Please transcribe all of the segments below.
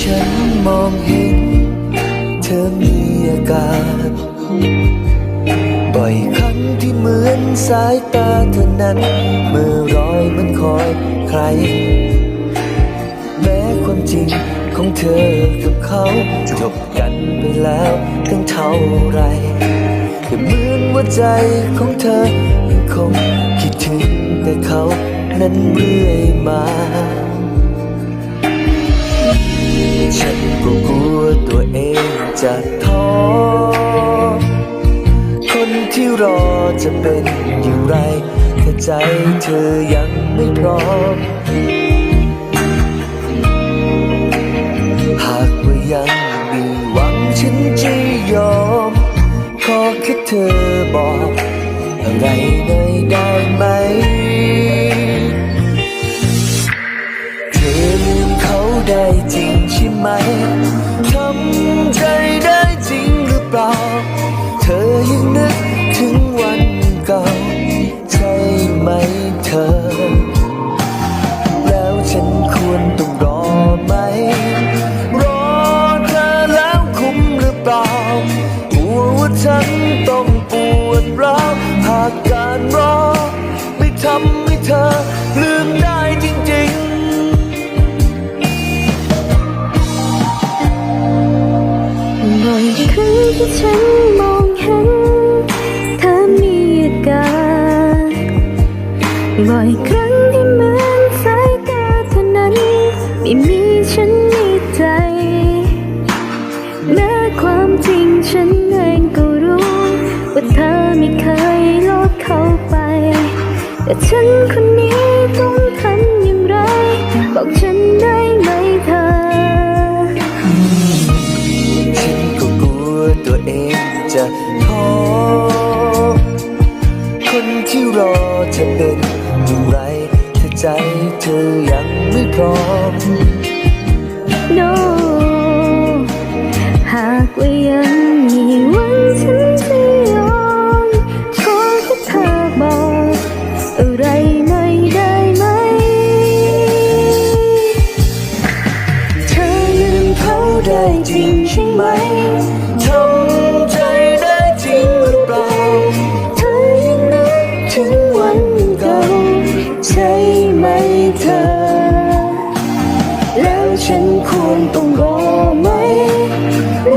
ฉันมองเห็น เธอมีอาการบ่อยครั้งที่เหมือนสายตาเธอนั้น เมื่อรอยมันคอยใคร แม้ความจริงของเธอกับเขาจบกันไปแล้วตั้งเท่าไรแต่เหมือนว่าใจของเธอยังคงคิดถึงแต่เขานั้นเรื่อยมา ฉันก็กลัวตัวเองจะท้อ คนที่รอจะเป็นอย่างไร ถ้าใจเธอยังไม่พร้อม หากว่ายังมีหวังฉันจะยอม ขอแค่เธอ ฉันต้อง เคยลดเขาไป แต่ฉันคนนี้ต้องทำอย่างไร บอกฉันได้ไหมเธอ ฉันก็กลัวตัวเองจะท้อคนที่รอจะเป็นอย่างไรถ้าใจเธอยังไม่พร้อม no ใช่ไหมทำใจได้จริงหรือเปล่าเธอยังนึกถึงวันเก่าใช่ไหมเธอ แล้วฉันควรต้องรอไหม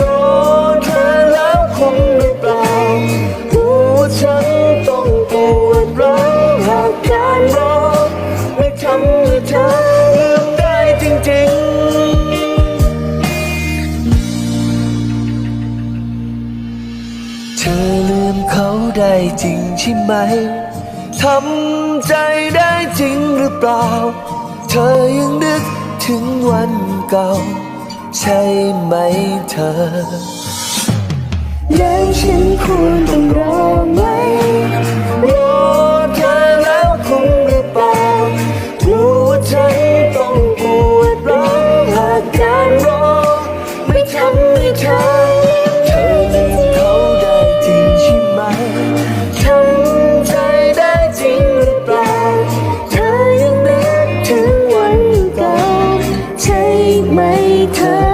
รอเธอแล้วคงหรือเปล่ากลัวฉันต้องปวดร้าวหากการรอไม่ทำให้เธอ ธอลืมเขาได้จริงใช่ไหม ทำใจได้จริงหรือเปล่า เธอยังนึกถึงวันเก่า ใช่ไหมเธอแล้วฉันควร ไม่เธอ